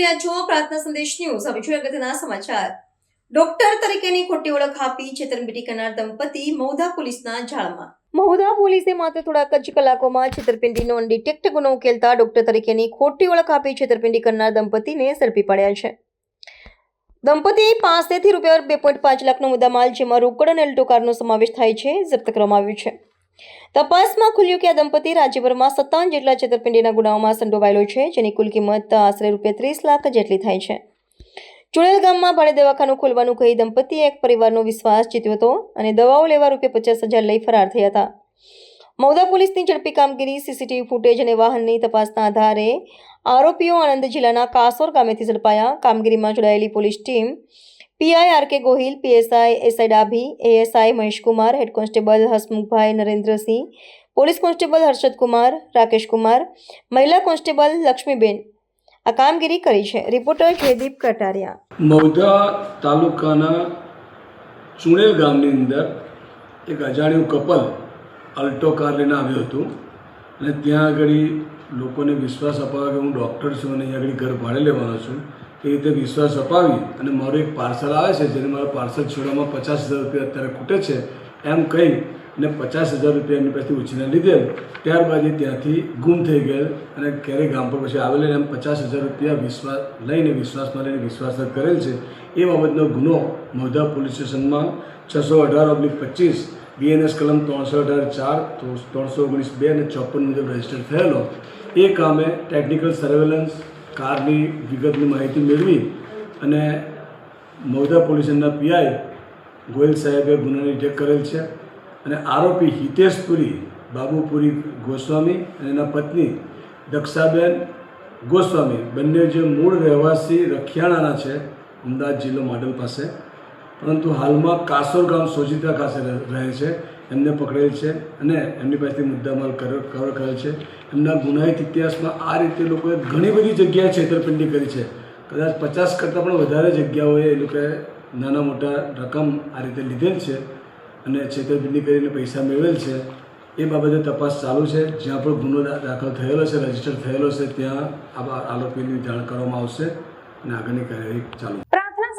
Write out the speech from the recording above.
રહ્યા છો પ્રાર્થના સંદેશ ન્યૂઝ. હવે જોઈએ અગત્યના સમાચાર. ડોક્ટર તરીકેની ખોટી ઓળખ આપી છેતરપિંડી કરનાર દંપતી મૌદા પોલીસના જાળમાં. મહુધા પોલીસે માત્ર થોડાક જ કલાકોમાં છેતરપિંડીનો ડિટેક્ટ ગુનો ઉકેલતા ડોક્ટર તરીકેની ખોટી ઓળખ આપી છેતરપિંડી કરનાર દંપતીને ઝડપી પાડ્યા છે. દંપતી પાસેથી રૂપિયા બે પોઈન્ટ પાંચ લાખનો મુદ્દામાલ જેમાં રોકડ અને અલ્ટો કારનો સમાવેશ થાય છે, જપ્ત કરવામાં આવ્યું છે. તપાસમાં ખુલ્યું કે આ દંપતી રાજ્યભરમાં સત્તાવન જેટલા છેતરપિંડીના ગુનાઓમાં સંડોવાયેલો છે, જેની કુલ કિંમત આશરે રૂપિયા ત્રીસ લાખ જેટલી થાય છે. ચુડેલ ગામમાં ભાડે દવાખાનું ખોલવાનું કહી દંપતીએ એક પરિવારનો વિશ્વાસ જીત્યો હતો અને દવાઓ લેવા રૂપિયા પચાસ હજાર લઈ ફરાર થયા હતા. મૌદા પોલીસની ઝડપી કામગીરી, સીસીટીવી ફૂટેજ અને વાહનની તપાસના આધારે આરોપીઓ આણંદ જિલ્લાના કાસોર ગામેથી ઝડપાયા. કામગીરીમાં જોડાયેલી police team PI R K Gohil PSI SI Dabhi ASI Maheshkumar head constable Hasmukhbhai Narendrasinh police constable Harshad Kumar Rakesh Kumar મહિલા કોન્સ્ટેબલ લક્ષ્મીબેન આ કામગીરી કરી છે. રિપોર્ટર જયદીપ કટારિયા મૌધા તાલુકાના ચુણેલ ગામની અંદર એક અજાણ્યું કપલ અલ્ટો કાર લઈને આવ્યું હતું અને ત્યાં આગળ લોકોને વિશ્વાસ અપાવ્યો કે હું ડૉક્ટર છું અને અહીંયા આગળ ઘર ભાડે લેવાનો છું. એ રીતે વિશ્વાસ અપાવી અને મારું એક પાર્સલ આવે છે, જેને મારું પાર્સલ છોડવામાં પચાસ હજાર રૂપિયા અત્યારે ખૂટે છે, એમ કહી અને પચાસ હજાર રૂપિયા એમની પાસેથી ઉછીને લીધેલ. ત્યારબાદ એ ત્યાંથી ગુમ થઈ ગયેલ અને ક્યારેય ગામ પર પછી આવેલ એમ પચાસ હજાર રૂપિયા વિશ્વાસ લઈને વિશ્વાસમાં લઈને વિશ્વાસઘાત કરેલ છે. એ બાબતનો ગુનો મોધા પોલીસ સ્ટેશનમાં છસો અઢાર ઓબ્લિક પચીસ, બીએનએસ કલમ ત્રણસો અઢાર ચાર, ત્રણસો ઓગણીસ બે અને ચોપન મુજબ રજિસ્ટર થયેલો. એ કામે ટેકનિકલ સર્વેલન્સ કારની વિગતની માહિતી મેળવી અને મૌદા પોલીસના પીઆઈ ગોયલ સાહેબે ગુનાની ટેક કરેલ છે. અને આરોપી હિતેશપુરી બાબુપુરી ગોસ્વામી અને એના પત્ની દક્ષાબેન ગોસ્વામી. બંને જે મૂળ રહેવાસી રખિયાણાના છે, અમદાવાદ જિલ્લો મોડલ પાસે. પરંતુ હાલમાં કાસોર ગામ સોજિતા ખાતે રહે છે. એમને પકડેલ છે અને એમની પાસેથી મુદ્દામાલ કવર કરેલ છે. એમના ગુનાહિત ઇતિહાસમાં આ રીતે લોકોએ ઘણી બધી જગ્યાએ છેતરપિંડી કરી છે. કદાચ પચાસ કરતાં પણ વધારે જગ્યાઓએ એ લોકોએ નાના મોટા રકમ આ રીતે લીધેલ છે અને છેતરપિંડી કરીને પૈસા મેળવેલ છે. એ બાબતે તપાસ ચાલુ છે. જ્યાં પણ ગુનો દાખલ થયેલો છે, રજિસ્ટર થયેલો છે, ત્યાં આ આરોપીની જાણ કરવામાં આવશે અને આગળની કાર્યવાહી ચાલુ